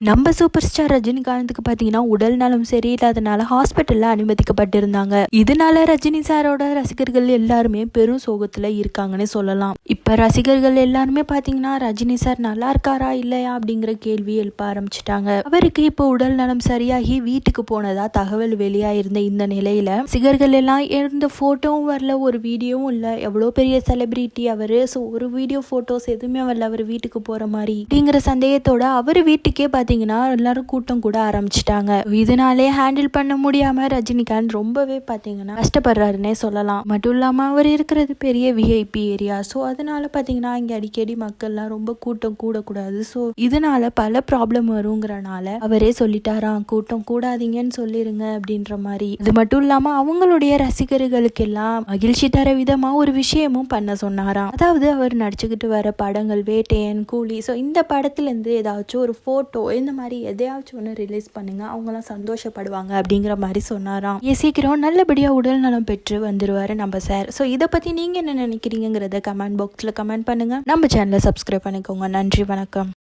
நம்ம super star ரஜினிகாந்துக்கு பார்த்தீங்கன்னா உடல் நலம் சரியில்லாதனால ஹாஸ்பிட்டலில் அனுமதிக்கப்பட்டிருந்தாங்க. இதனால ரஜினி சாரோட ரசிகர்கள் எல்லாருமே பெரும் சோகத்தில் இருக்காங்கன்னு சொல்லலாம். இப்போ ரசிகர்கள் எல்லாருமே பார்த்தீங்கன்னா ரஜினி சார் நல்லா இருக்காரா இல்லையா அப்படிங்கிற கேள்வி எழுப்ப ஆரம்பிச்சிட்டாங்க. அவருக்கு இப்போ உடல் நலம் சரியாகி வீட்டுக்கு போனதா தகவல் வெளியாயிருந்த இந்த நிலையில ரசிகர்கள் எல்லாம் இருந்த ஃபோட்டோவும் வரல ஒரு வீடியோவும் இல்லை. எவ்வளோ பெரிய செலிபிரிட்டி அவர்? ஸோ ஒரு வீடியோ ஃபோட்டோஸ் எதுவுமே வரல அவர் வீட்டுக்கு போகிற மாதிரி. அப்படிங்கிற சந்தேகத்தோட அவர் வீட்டுக்கே பார்த்தீங்கன்னா எல்லாரும் கூட்டம் கூட ஆரம்பிச்சிட்டாங்க. இதனாலே ஹேண்டில் பண்ண முடியாம ரஜினிகாந்த் ரொம்பவே பார்த்தீங்கன்னா கஷ்டப்படுறாருன்னே சொல்லலாம். மட்டும் இல்லாம அவர் இருக்கிறது பெரிய விஐபி ஏரியா ஸோ அதனால பார்த்தீங்கன்னா இங்கே அடிக்கடி மக்கள்லாம் ரொம்ப கூட்டம் கூடக்கூடாது. ஸோ இதனால பல ப்ராப்ளம் வருங்கிறனால அவரே சொல்லிட்டாராம் கூட்டம் கூடாதீங்கன்னு சொல்லிருங்க அப்படின்ற மாதிரி. இது மட்டும் இல்லாம அவங்களுடைய ரசிகர்களுக்கு எல்லாம் மகிழ்ச்சி தர விதமா ஒரு விஷயமும் பண்ண சொன்னாராம். அதாவது அவர் நடிச்சுக்கிட்டு வர படங்கள் வேட்டையன் கூலி ஸோ இந்த படத்துல இருந்து ஏதாச்சும் ஒரு போட்டோ இந்த மாதிரி எதையாச்சும் ஒன்று ரிலீஸ் பண்ணுங்க. அவங்களாம் சந்தோஷப்படுவாங்க அப்படிங்கிற மாதிரி சொன்னாராம். ஏ சீக்கிரம் நல்லபடியாக உடல் நலம் பெற்று வந்துருவாரு நம்ம சார் ஸோ இதை பற்றி நீங்க என்ன நினைக்கிறீங்கிறத கமெண்ட் பாக்ஸில் கமெண்ட் பண்ணுங்க. நம்ம சேனலை சப்ஸ்கிரைப் பண்ணிக்கோங்க. நன்றி வணக்கம்.